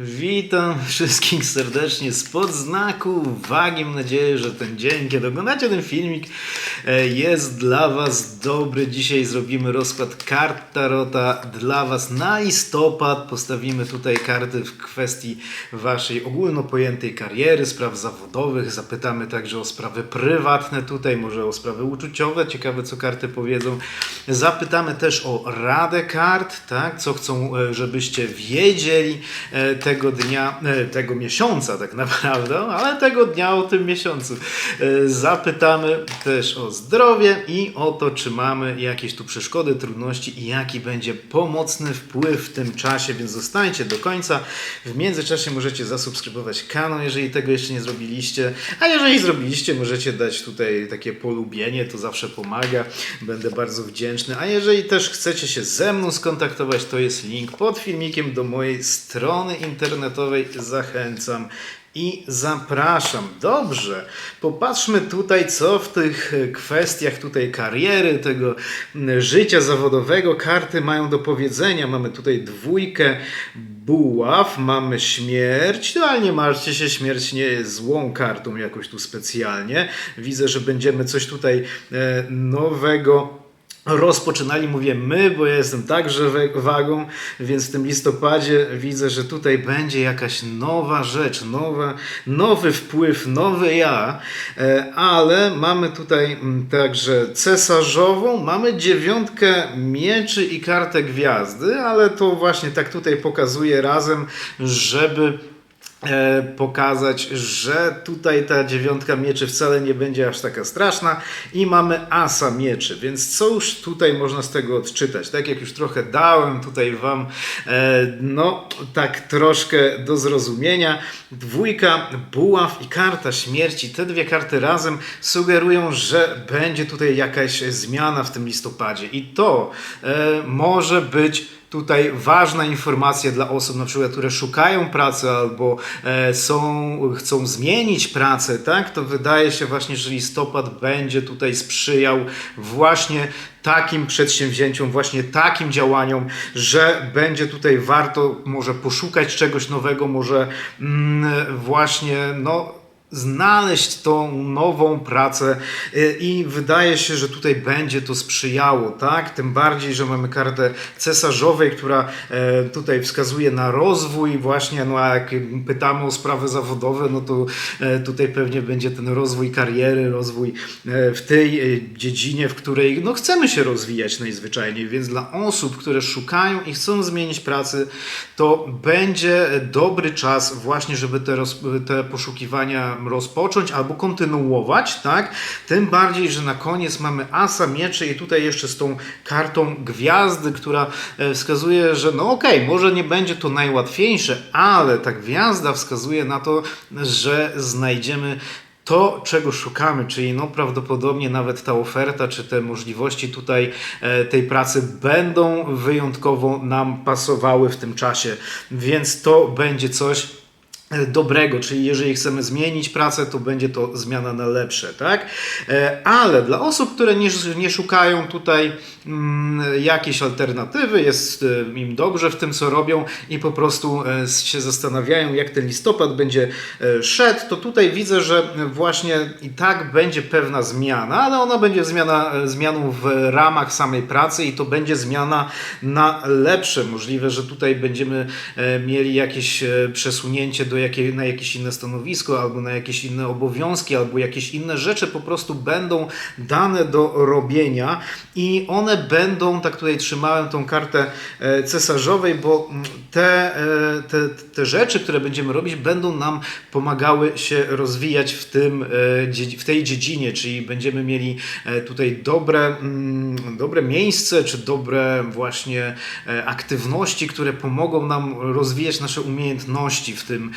Witam wszystkich serdecznie spod znaku uwagi. Mam nadzieję, że ten dzień, kiedy oglądacie ten filmik, e, jest dla Was dobry. Dzisiaj zrobimy rozkład kart Tarota dla Was na listopad. Postawimy tutaj karty w kwestii Waszej ogólno pojętej kariery, spraw zawodowych. Zapytamy także o sprawy prywatne tutaj, może o sprawy uczuciowe. Ciekawe, co karty powiedzą. Zapytamy też o radę kart, tak? Co chcą, e, żebyście wiedzieli e, tego dnia, e, tego miesiąca tak naprawdę, ale tego dnia o tym miesiącu. E, Zapytamy też o zdrowie i o to, czy mamy jakieś tu przeszkody, trudności i jaki będzie pomocny wpływ w tym czasie, więc zostańcie do końca. W międzyczasie możecie zasubskrybować kanał, jeżeli tego jeszcze nie zrobiliście, a jeżeli zrobiliście, możecie dać tutaj takie polubienie, to zawsze pomaga, będę bardzo wdzięczny. A jeżeli też chcecie się ze mną skontaktować, to jest link pod filmikiem do mojej strony internetowej. Zachęcam i zapraszam. Dobrze, popatrzmy tutaj, co w tych e, kwestiach tutaj kariery, tego życia zawodowego karty mają do powiedzenia. Mamy tutaj dwójkę buław, mamy śmierć, no ale nie martwcie się, śmierć nie jest złą kartą jakoś tu specjalnie. Widzę, że będziemy coś tutaj e, nowego rozpoczynali, mówię my, bo ja jestem także wagą, więc w tym listopadzie widzę, że tutaj będzie jakaś nowa rzecz, nowa, nowy wpływ, nowy ja, E, ale mamy tutaj mm, także cesarzową, mamy dziewiątkę mieczy i kartę gwiazdy, ale to właśnie tak tutaj pokazuje razem, żeby pokazać, że tutaj ta dziewiątka mieczy wcale nie będzie aż taka straszna i mamy asa mieczy, więc co już tutaj można z tego odczytać? Tak jak już trochę dałem tutaj wam, e, no tak troszkę do zrozumienia, dwójka buław i karta śmierci, te dwie karty razem sugerują, że będzie tutaj jakaś zmiana w tym listopadzie i to e, może być tutaj ważna informacja dla osób, na przykład, które szukają pracy albo e, są, chcą zmienić pracę, tak? To wydaje się właśnie, że listopad będzie tutaj sprzyjał właśnie takim przedsięwzięciom, właśnie takim działaniom, że będzie tutaj warto może poszukać czegoś nowego, może mm, właśnie no znaleźć tą nową pracę y, i wydaje się, że tutaj będzie to sprzyjało, tak? Tym bardziej, że mamy kartę cesarzowej, która e, tutaj wskazuje na rozwój właśnie, no a jak pytamy o sprawy zawodowe, no to e, tutaj pewnie będzie ten rozwój kariery, rozwój e, w tej dziedzinie, w której no chcemy się rozwijać najzwyczajniej, więc dla osób, które szukają i chcą zmienić pracy, to będzie dobry czas właśnie, żeby te, te poszukiwania rozpocząć albo kontynuować, tak? Tym bardziej, że na koniec mamy asa mieczy i tutaj jeszcze z tą kartą gwiazdy, która e, wskazuje, że no okej, może nie będzie to najłatwiejsze, ale ta gwiazda wskazuje na to, że znajdziemy to, czego szukamy, czyli no prawdopodobnie nawet ta oferta, czy te możliwości tutaj e, tej pracy będą wyjątkowo nam pasowały w tym czasie, więc to będzie coś dobrego, czyli jeżeli chcemy zmienić pracę, to będzie to zmiana na lepsze, tak? E, Ale dla osób, które nie, nie szukają tutaj mm, jakiejś alternatywy, jest e, im dobrze w tym, co robią i po prostu e, się zastanawiają, jak ten listopad będzie szedł, to tutaj widzę, że właśnie i tak będzie pewna zmiana, ale ona będzie zmiana, zmianą w ramach samej pracy i to będzie zmiana na lepsze. Możliwe, że tutaj będziemy mieli jakieś przesunięcie do jakiej, na jakieś inne stanowisko, albo na jakieś inne obowiązki, albo jakieś inne rzeczy po prostu będą dane do robienia i one będą, tak tutaj trzymałem tą kartę e, cesarzowej, bo mm, te, e, te, te rzeczy, które będziemy robić, będą nam pomagały się rozwijać w, tym, e, w tej dziedzinie, czyli będziemy mieli tutaj dobre, mm, dobre miejsce, czy dobre właśnie aktywności, które pomogą nam rozwijać nasze umiejętności w, tym,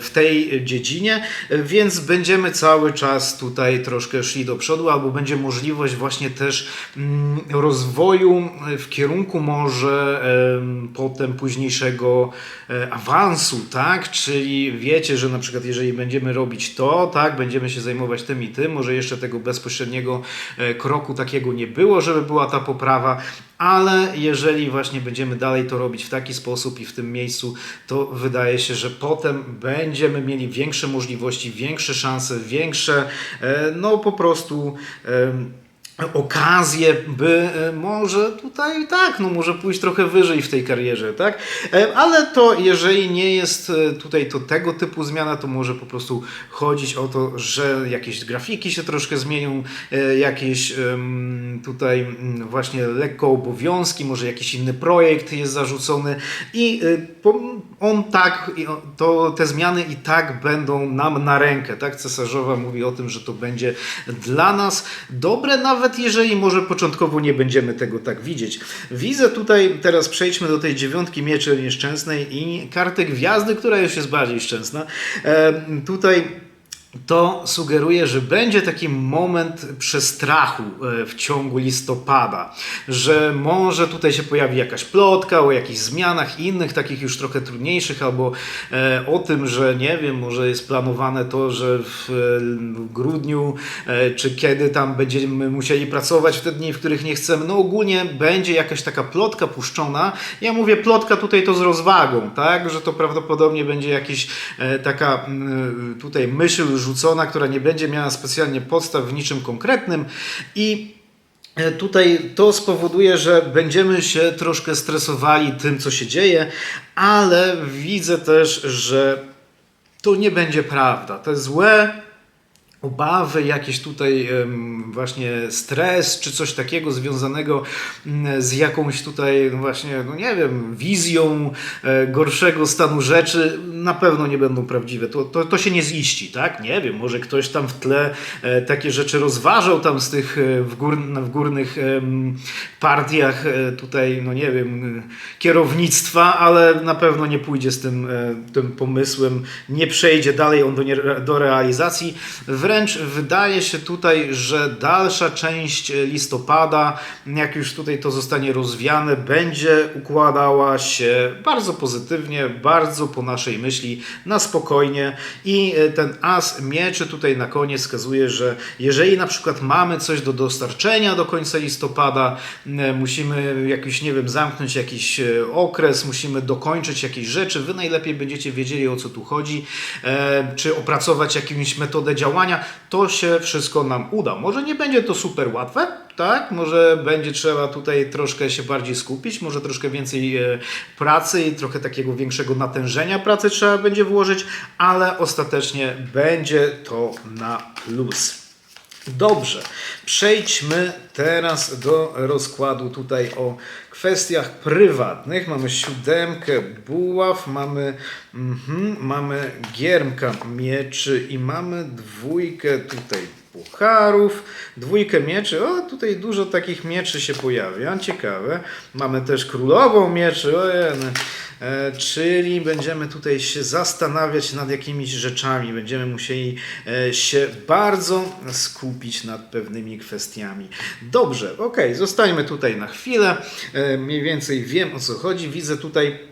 w tej dziedzinie, więc będziemy cały czas tutaj troszkę szli do przodu, albo będzie możliwość właśnie też mm, rozwoju w kierunku może em, potem późniejszego e, awansu, tak? Czyli wiecie, że na przykład jeżeli będziemy robić to, tak, będziemy się zajmować tym i tym, może jeszcze tego bezpośredniego e, kroku takiego nie było, żeby była ta poprawa, ale jeżeli właśnie będziemy dalej to robić w taki sposób i w tym miejscu, to wydaje się, że potem będziemy mieli większe możliwości, większe szanse, większe, e, no po prostu. Okazję, by e, może tutaj tak, no może pójść trochę wyżej w tej karierze, tak? E, Ale to jeżeli nie jest e, tutaj to tego typu zmiana, to może po prostu chodzić o to, że jakieś grafiki się troszkę zmienią, jakieś tutaj mm, właśnie lekko obowiązki, może jakiś inny projekt jest zarzucony i on tak, to te zmiany i tak będą nam na rękę, tak? Cesarzowa mówi o tym, że to będzie dla nas dobre, nawet jeżeli może początkowo nie będziemy tego tak widzieć. Widzę tutaj, teraz przejdźmy do tej dziewiątki mieczy nieszczęsnej i karty gwiazdy, która już jest bardziej szczęsna. E, tutaj to sugeruje, że będzie taki moment przestrachu e, w ciągu listopada, że może tutaj się pojawi jakaś plotka o jakichś zmianach innych, takich już trochę trudniejszych, albo e, o tym, że nie wiem, może jest planowane to, że w, grudniu, e, czy kiedy tam będziemy musieli pracować w te dni, w których nie chcemy. No ogólnie będzie jakaś taka plotka puszczona. Ja mówię plotka tutaj to z rozwagą, tak, że to prawdopodobnie będzie jakaś taka mm, tutaj myśl rzucona, która nie będzie miała specjalnie podstaw w niczym konkretnym i e, Tutaj to spowoduje, że będziemy się troszkę stresowali tym, co się dzieje, ale widzę też, że to nie będzie prawda. Te złe obawy, jakieś tutaj właśnie stres, czy coś takiego związanego mm, z jakąś tutaj no właśnie, no nie wiem, wizją e, gorszego stanu rzeczy, na pewno nie będą prawdziwe. To, to, to się nie ziści, tak? Nie wiem, może ktoś tam w tle e, takie rzeczy rozważał tam z tych e, w, gór, w górnych partiach tutaj, no nie wiem, kierownictwa, ale na pewno nie pójdzie z tym, tym pomysłem, nie przejdzie dalej on do, nie, do realizacji. Wręcz wydaje się tutaj, że dalsza część listopada, jak już tutaj to zostanie rozwiane, będzie układała się bardzo pozytywnie, bardzo po naszej myśli, na spokojnie. I e, ten as mieczy tutaj na koniec wskazuje, że jeżeli na przykład mamy coś do dostarczenia do końca listopada, musimy jakiś, nie wiem, zamknąć jakiś e, okres, musimy dokończyć jakieś rzeczy, wy najlepiej będziecie wiedzieli o co tu chodzi, e, czy opracować jakąś metodę działania, to się wszystko nam uda. Może nie będzie to super łatwe, tak? Może będzie trzeba tutaj troszkę się bardziej skupić, może troszkę więcej e, pracy i trochę takiego większego natężenia pracy trzeba będzie włożyć, ale ostatecznie będzie to na plus. Dobrze, przejdźmy teraz do rozkładu tutaj o kwestiach prywatnych. Mamy siódemkę buław, mamy, mhm, mamy giermka mieczy i mamy dwójkę tutaj pucharów, dwójkę mieczy. O, tutaj dużo takich mieczy się pojawia, ciekawe. Mamy też królową mieczy, ojej. E, czyli będziemy tutaj się zastanawiać nad jakimiś rzeczami, będziemy musieli e, się bardzo skupić nad pewnymi kwestiami. Dobrze, ok, zostańmy tutaj na chwilę. E, mniej więcej wiem o co chodzi. Widzę tutaj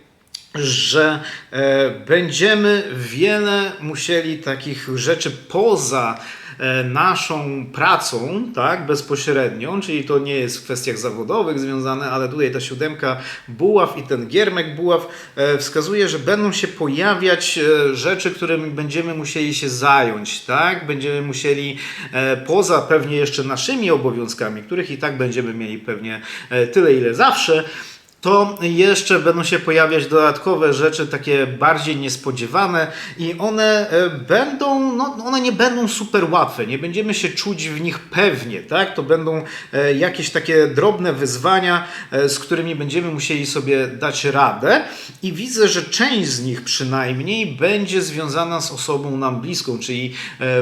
że e, będziemy wiele musieli takich rzeczy poza e, naszą pracą, tak, bezpośrednią, czyli to nie jest w kwestiach zawodowych związane, ale tutaj ta siódemka buław i ten giermek buław e, wskazuje, że będą się pojawiać e, rzeczy, którymi będziemy musieli się zająć, tak, będziemy musieli e, poza pewnie jeszcze naszymi obowiązkami, których i tak będziemy mieli pewnie e, tyle, ile zawsze, to jeszcze będą się pojawiać dodatkowe rzeczy, takie bardziej niespodziewane i one e, będą, no one nie będą super łatwe, nie będziemy się czuć w nich pewnie, tak? To będą e, jakieś takie drobne wyzwania, e, z którymi będziemy musieli sobie dać radę i widzę, że część z nich przynajmniej będzie związana z osobą nam bliską, czyli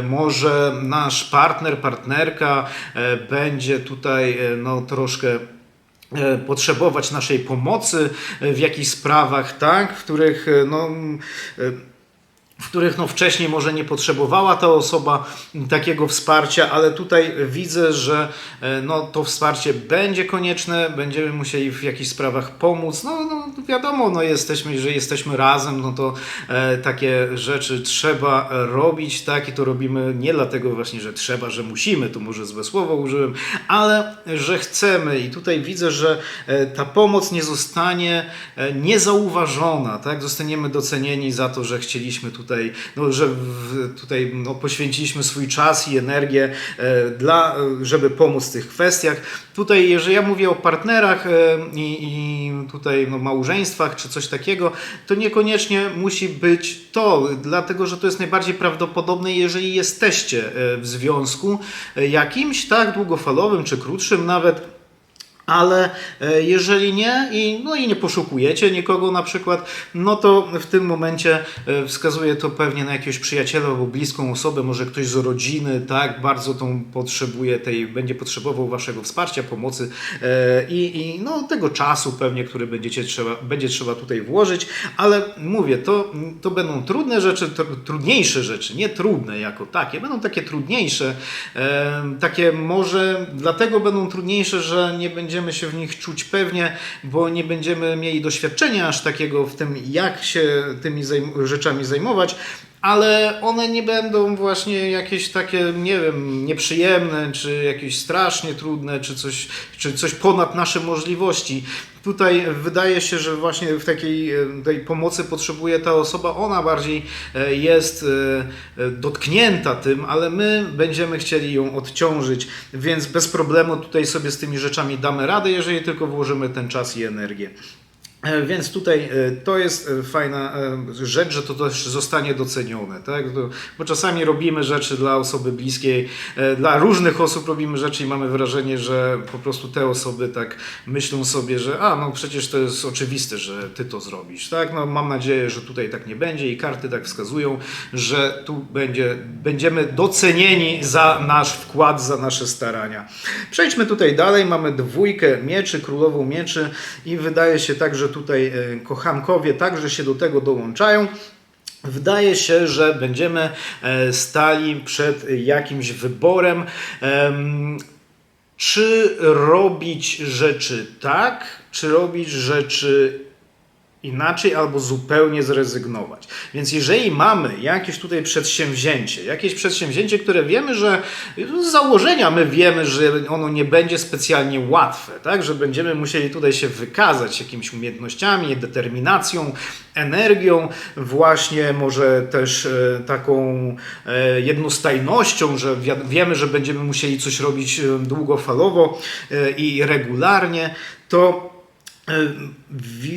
może nasz partner, partnerka będzie tutaj no troszkę potrzebować naszej pomocy e, w jakichś sprawach, tak, w których e, no, e, w których no wcześniej może nie potrzebowała ta osoba takiego wsparcia, ale tutaj widzę, że e, no, to wsparcie będzie konieczne, będziemy musieli w jakichś sprawach pomóc. No, no wiadomo, no jesteśmy, że jesteśmy razem, no to e, takie rzeczy trzeba robić, tak? I to robimy nie dlatego właśnie, że trzeba, że musimy, tu może złe słowo użyłem, ale że chcemy i tutaj widzę, że e, ta pomoc nie zostanie e, niezauważona, tak? Zostaniemy docenieni za to, że chcieliśmy tutaj, no, że w, tutaj no, poświęciliśmy swój czas i energię e, dla, e, żeby pomóc w tych kwestiach. Tutaj, jeżeli ja mówię o partnerach e, i, i tutaj no, małżeństwach czy coś takiego, to niekoniecznie musi być to, dlatego że to jest najbardziej prawdopodobne, jeżeli jesteście w związku jakimś, tak, długofalowym czy krótszym nawet. Ale e, jeżeli nie i, no i nie poszukujecie nikogo na przykład, no to w tym momencie e, wskazuje to pewnie na jakiegoś przyjaciela albo bliską osobę, może ktoś z rodziny, tak, bardzo tą potrzebuje tej, będzie potrzebował waszego wsparcia, pomocy e, i, i no, tego czasu pewnie, który będziecie trzeba, będzie trzeba tutaj włożyć, ale mówię, to, to będą trudne rzeczy, trudniejsze rzeczy, nie trudne jako takie, będą takie trudniejsze, takie może dlatego będą trudniejsze, że nie będzie będziemy się w nich czuć pewnie, bo nie będziemy mieli doświadczenia aż takiego w tym, jak się tymi rzeczami zajmować, ale one nie będą właśnie jakieś takie, nie wiem, nieprzyjemne, czy jakieś strasznie trudne, czy coś, czy coś ponad nasze możliwości. Tutaj wydaje się, że właśnie w takiej tej pomocy potrzebuje ta osoba, ona bardziej e, jest e, dotknięta tym, ale my będziemy chcieli ją odciążyć, więc bez problemu tutaj sobie z tymi rzeczami damy radę, jeżeli tylko włożymy ten czas i energię. E, Więc tutaj e, to jest e, fajna rzecz, że to też zostanie docenione, tak? Bo czasami robimy rzeczy dla osoby bliskiej, dla różnych osób robimy rzeczy i mamy wrażenie, że po prostu te osoby tak myślą sobie, że a no przecież to jest oczywiste, że ty to zrobisz, tak? No mam nadzieję, że tutaj tak nie będzie i karty tak wskazują, że tu będzie, będziemy docenieni za nasz wkład, za nasze starania. Przejdźmy tutaj dalej, mamy dwójkę mieczy, królową mieczy i wydaje się tak, że tutaj e, kochankowie także się do tego dołączają. Wydaje się, że będziemy e, stali przed jakimś wyborem. em, Czy robić rzeczy tak, czy robić rzeczy inaczej albo zupełnie zrezygnować. Więc jeżeli mamy jakieś tutaj przedsięwzięcie, jakieś przedsięwzięcie, które wiemy, że z założenia my wiemy, że ono nie będzie specjalnie łatwe, tak, że będziemy musieli tutaj się wykazać jakimiś umiejętnościami, determinacją, energią, właśnie może też e, taką e, jednostajnością, że wi- wiemy, że będziemy musieli coś robić e, długofalowo i regularnie, to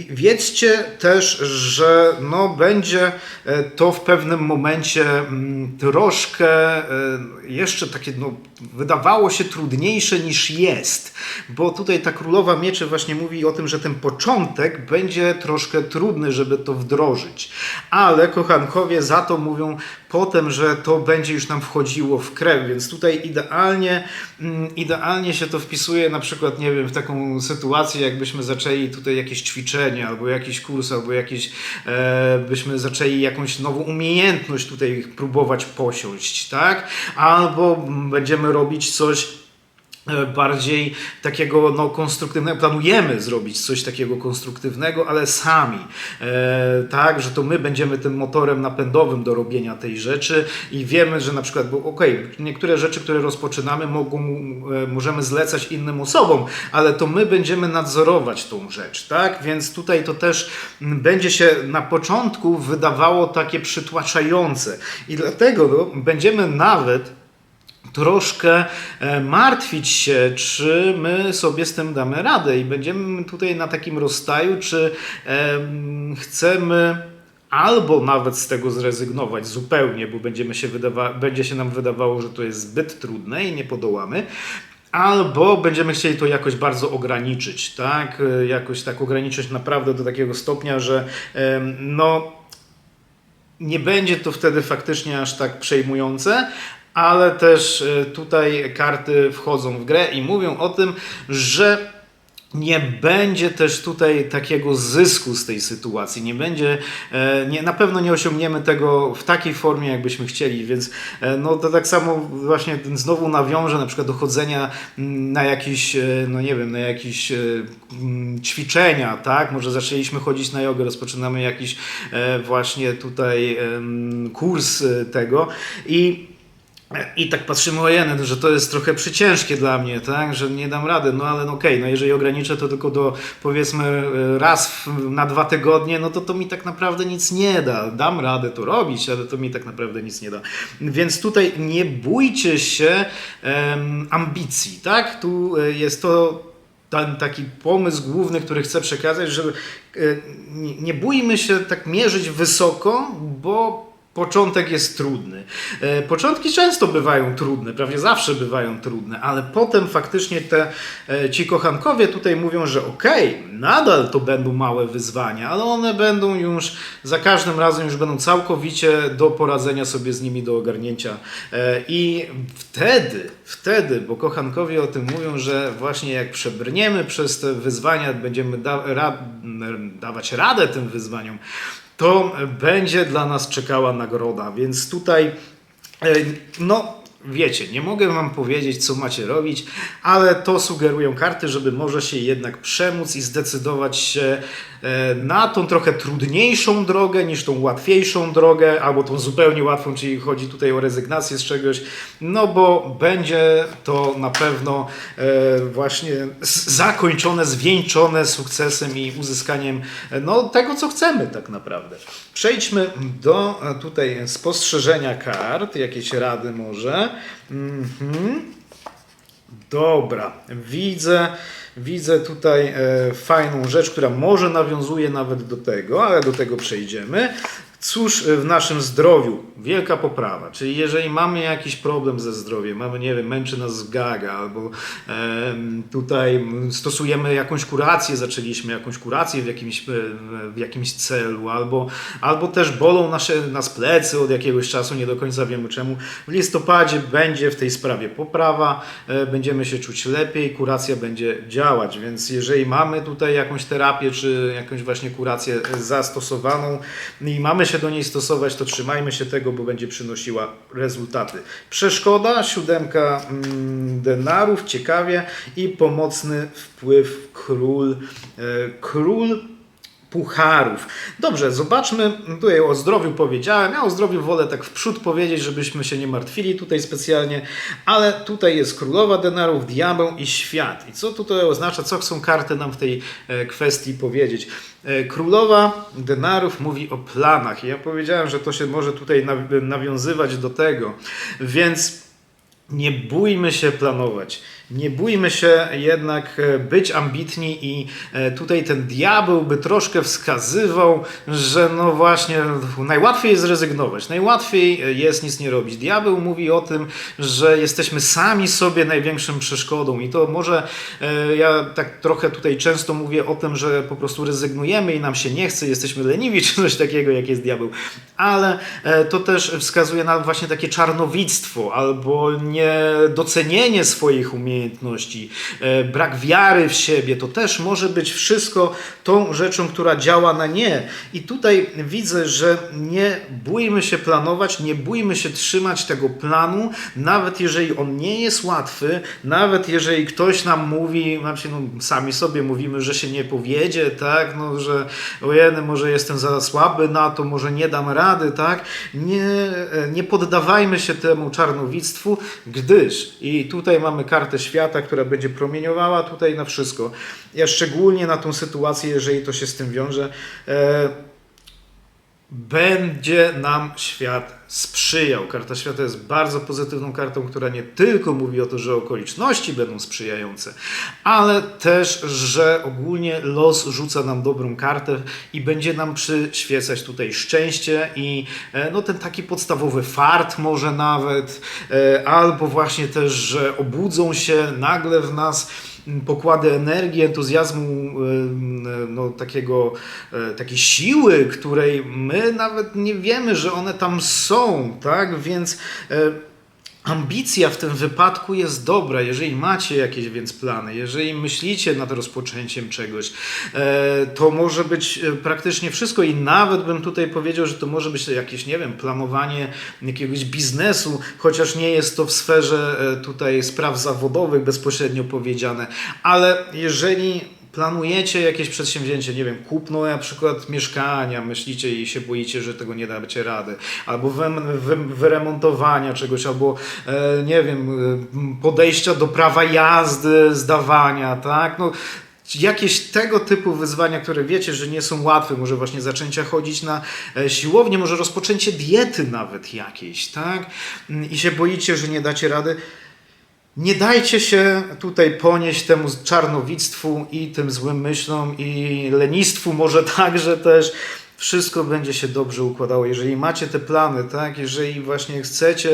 Wiedzcie też, że no, będzie e, to w pewnym momencie mm, troszkę e, jeszcze takie, no, wydawało się trudniejsze niż jest, bo tutaj ta królowa mieczy właśnie mówi o tym, że ten początek będzie troszkę trudny, żeby to wdrożyć, ale kochankowie za to mówią potem, że to będzie już nam wchodziło w krew, więc tutaj idealnie, mm, idealnie się to wpisuje na przykład, nie wiem, w taką sytuację, jakbyśmy zaczęli tutaj jakieś ćwiczenie, albo jakiś kurs, albo jakieś, e, byśmy zaczęli jakąś nową umiejętność tutaj próbować posiąść, tak? Albo będziemy robić coś bardziej takiego no, konstruktywnego, planujemy zrobić coś takiego konstruktywnego, ale sami, e, tak, że to my będziemy tym motorem napędowym do robienia tej rzeczy i wiemy, że na przykład, bo okej, niektóre rzeczy, które rozpoczynamy, mogą, e, możemy zlecać innym osobom, ale to my będziemy nadzorować tą rzecz, tak, więc tutaj to też będzie się na początku wydawało takie przytłaczające. I dlatego no, będziemy nawet troszkę e, martwić się, czy my sobie z tym damy radę i będziemy tutaj na takim rozstaju, czy em, chcemy albo nawet z tego zrezygnować zupełnie, bo będziemy się wydawa- będzie się nam wydawało, że to jest zbyt trudne i nie podołamy. Albo będziemy chcieli to jakoś bardzo ograniczyć, tak? E, Jakoś tak ograniczyć naprawdę do takiego stopnia, że no, nie będzie to wtedy faktycznie aż tak przejmujące, ale też e, tutaj karty wchodzą w grę i mówią o tym, że nie będzie też tutaj takiego zysku z tej sytuacji. Nie będzie, e, nie, na pewno nie osiągniemy tego w takiej formie, jakbyśmy chcieli, więc e, no to tak samo właśnie znowu nawiążę na przykład do chodzenia mm, na jakieś, e, no nie wiem, na jakieś mm, ćwiczenia, tak? Może zaczęliśmy chodzić na jogę, rozpoczynamy jakiś właśnie tutaj kurs tego i i tak patrzymy, o jeny, że to jest trochę przyciężkie dla mnie, tak? że nie dam rady. No ale no okej, okay, no jeżeli ograniczę to tylko do powiedzmy raz na dwa tygodnie, no to to mi tak naprawdę nic nie da. Dam radę to robić, ale to mi tak naprawdę nic nie da. Więc tutaj nie bójcie się um, ambicji, tak? Tu e, jest to ten taki pomysł główny, który chcę przekazać, że e, nie bójmy się tak mierzyć wysoko, bo Początek jest trudny. E, początki często bywają trudne, prawie zawsze bywają trudne, ale potem faktycznie te, e, ci kochankowie tutaj mówią, że okej, okay, nadal to będą małe wyzwania, ale one będą już za każdym razem już będą całkowicie do poradzenia sobie z nimi, do ogarnięcia. E, I wtedy, wtedy, bo kochankowie o tym mówią, że właśnie jak przebrniemy przez te wyzwania, będziemy da, ra, dawać radę tym wyzwaniom, to będzie dla nas czekała nagroda. Więc tutaj, e, no, wiecie, nie mogę Wam powiedzieć, co macie robić, ale to sugerują karty, żeby może się jednak przemóc i zdecydować się E, na tą trochę trudniejszą drogę niż tą łatwiejszą drogę, albo tą zupełnie łatwą, czyli chodzi tutaj o rezygnację z czegoś, no bo będzie to na pewno e, właśnie zakończone, zwieńczone sukcesem i uzyskaniem e, no, tego, co chcemy tak naprawdę. Przejdźmy do tutaj spostrzeżenia kart, jakieś rady może. Mhm. Dobra, widzę. Widzę tutaj e, fajną rzecz, która może nawiązuje nawet do tego, ale do tego przejdziemy. Cóż w naszym zdrowiu? Wielka poprawa. Czyli jeżeli mamy jakiś problem ze zdrowiem, mamy, nie wiem, męczy nas gaga, albo e, tutaj stosujemy jakąś kurację, zaczęliśmy jakąś kurację w jakimś, w jakimś celu, albo, albo też bolą nasze, nas plecy od jakiegoś czasu, nie do końca wiemy czemu. W listopadzie będzie w tej sprawie poprawa, e, będziemy się czuć lepiej, kuracja będzie działać, więc jeżeli mamy tutaj jakąś terapię, czy jakąś właśnie kurację zastosowaną i mamy się do niej stosować, to trzymajmy się tego, bo będzie przynosiła rezultaty. Przeszkoda, siódemka mm, denarów, ciekawie i pomocny wpływ król. E, król pucharów. Dobrze, zobaczmy, tutaj o zdrowiu powiedziałem, ja o zdrowiu wolę tak w przód powiedzieć, żebyśmy się nie martwili tutaj specjalnie, ale tutaj jest królowa denarów, diabeł i świat. I co tutaj oznacza, co chcą karty nam w tej e, kwestii powiedzieć? E, królowa denarów mówi o planach. Ja powiedziałem, że to się może tutaj nawiązywać do tego, więc nie bójmy się planować. Nie bójmy się jednak e, być ambitni i e, tutaj ten diabeł by troszkę wskazywał, że no właśnie najłatwiej jest zrezygnować, najłatwiej e, jest nic nie robić. Diabeł mówi o tym, że jesteśmy sami sobie największą przeszkodą i to może ja tak trochę tutaj często mówię o tym, że po prostu rezygnujemy i nam się nie chce, jesteśmy leniwi czy coś takiego jak jest diabeł, ale to też wskazuje na właśnie takie czarnowictwo albo niedocenienie swoich umiejętności umiejętności, e, brak wiary w siebie, to też może być wszystko tą rzeczą, która działa na nie. I tutaj widzę, że nie bójmy się planować, nie bójmy się trzymać tego planu, nawet jeżeli on nie jest łatwy, nawet jeżeli ktoś nam mówi, znaczy no, sami sobie mówimy, że się nie powiedzie, tak, no, że ojeny, może jestem za słaby na to, może nie dam rady, tak, nie, e, nie poddawajmy się temu czarnowictwu, gdyż, i tutaj mamy kartę świata, która będzie promieniowała tutaj na wszystko. Ja szczególnie na tą sytuację, jeżeli to się z tym wiąże, e, będzie nam świat sprzyjał. Karta świata jest bardzo pozytywną kartą, która nie tylko mówi o to, że okoliczności będą sprzyjające, ale też, że ogólnie los rzuca nam dobrą kartę i będzie nam przyświecać tutaj szczęście i e, no, ten taki podstawowy fart może nawet, e, albo właśnie też, że obudzą się nagle w nas pokłady energii, entuzjazmu, no, takiego, e, takiej siły, której my nawet nie wiemy, że one tam są, tak? Więc e, Ambicja w tym wypadku jest dobra, jeżeli macie jakieś więc plany, jeżeli myślicie nad rozpoczęciem czegoś, e, to może być e, praktycznie wszystko. I nawet bym tutaj powiedział, że to może być jakieś, nie wiem, planowanie jakiegoś biznesu, chociaż nie jest to w sferze e, tutaj spraw zawodowych bezpośrednio powiedziane, ale jeżeli planujecie jakieś przedsięwzięcie, nie wiem, kupno na przykład mieszkania, myślicie i się boicie, że tego nie dacie rady, albo wy, wy, wyremontowania czegoś, albo e, nie wiem, e, podejścia do prawa jazdy, zdawania, tak? No, Jakieś tego typu wyzwania, które wiecie, że nie są łatwe, może właśnie zaczęcia chodzić na e, siłownię, może rozpoczęcie diety nawet jakiejś, tak? I się boicie, że nie dacie rady. Nie dajcie się tutaj ponieść temu czarnowictwu i tym złym myślom i lenistwu może także też. Wszystko będzie się dobrze układało. Jeżeli macie te plany, tak, jeżeli właśnie chcecie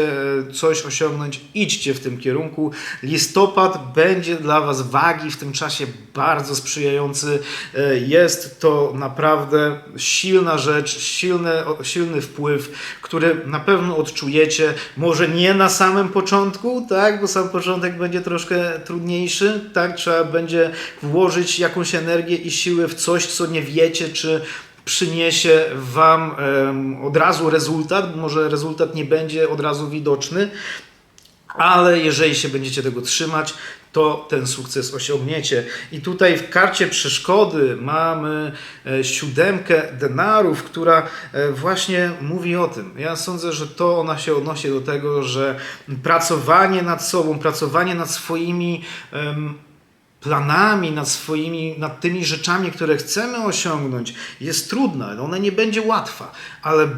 e, coś osiągnąć, idźcie w tym kierunku. Listopad będzie dla Was wagi w tym czasie bardzo sprzyjający. E, Jest to naprawdę silna rzecz, silny, silny wpływ, który na pewno odczujecie. Może nie na samym początku, tak, bo sam początek będzie troszkę trudniejszy, tak, trzeba będzie włożyć jakąś energię i siłę w coś, co nie wiecie, czy przyniesie Wam od razu rezultat, może rezultat nie będzie od razu widoczny, ale jeżeli się będziecie tego trzymać, to ten sukces osiągniecie. I tutaj w karcie przeszkody mamy e, siódemkę denarów, która e, właśnie mówi o tym. Ja sądzę, że to ona się odnosi do tego, że pracowanie nad sobą, pracowanie nad swoimi planami, nad swoimi, nad tymi rzeczami, które chcemy osiągnąć, jest trudna. Ona nie będzie łatwa, ale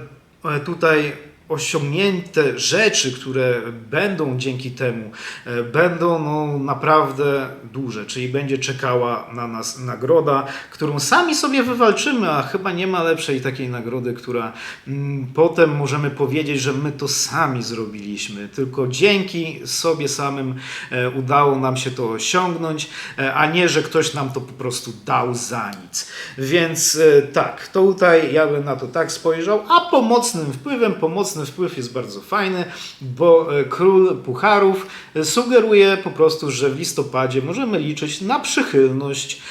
e, tutaj osiągnięte rzeczy, które będą dzięki temu, e, będą no, naprawdę duże, czyli będzie czekała na nas nagroda, którą sami sobie wywalczymy, a chyba nie ma lepszej takiej nagrody, która mm, potem możemy powiedzieć, że my to sami zrobiliśmy, tylko dzięki sobie samym e, udało nam się to osiągnąć, e, a nie, że ktoś nam to po prostu dał za nic. Więc e, tak, tutaj ja bym na to tak spojrzał, a pomocnym wpływem, pomocny wpływ jest bardzo fajny, bo e, król pucharów e, sugeruje po prostu, że w listopadzie możemy liczyć na przychylność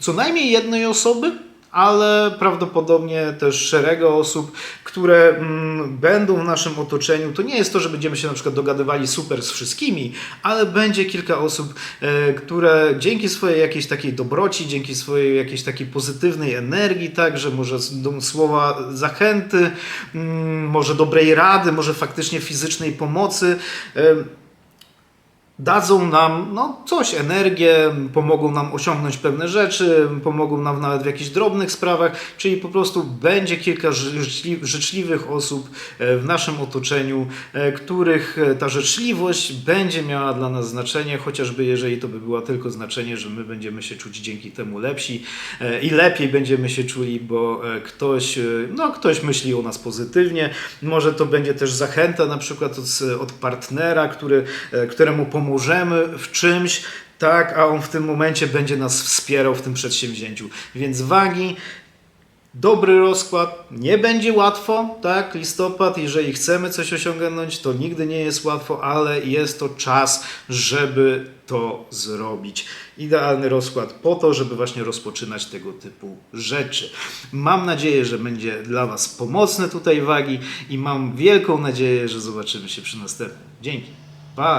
co najmniej jednej osoby, ale prawdopodobnie też szeregu osób, które mm, będą w naszym otoczeniu. To nie jest to, że będziemy się na przykład dogadywali super z wszystkimi, ale będzie kilka osób, e, które dzięki swojej jakiejś takiej dobroci, dzięki swojej jakiejś takiej pozytywnej energii, tak, że może słowa zachęty, mm, może dobrej rady, może faktycznie fizycznej pomocy. e, dadzą nam no, coś, energię, pomogą nam osiągnąć pewne rzeczy, pomogą nam nawet w jakichś drobnych sprawach, czyli po prostu będzie kilka życzli- życzliwych osób e, w naszym otoczeniu, e, których e, ta życzliwość będzie miała dla nas znaczenie, chociażby jeżeli to by była tylko znaczenie, że my będziemy się czuć dzięki temu lepsi i lepiej będziemy się czuli, bo ktoś, no, ktoś myśli o nas pozytywnie. Może to będzie też zachęta na przykład od, od partnera, który, któremu pomożemy w czymś, tak, a on w tym momencie będzie nas wspierał w tym przedsięwzięciu. Więc wagi, dobry rozkład, nie będzie łatwo, tak, listopad, jeżeli chcemy coś osiągnąć, to nigdy nie jest łatwo, ale jest to czas, żeby to zrobić. Idealny rozkład po to, żeby właśnie rozpoczynać tego typu rzeczy. Mam nadzieję, że będzie dla Was pomocne tutaj wagi i mam wielką nadzieję, że zobaczymy się przy następnym. Dzięki.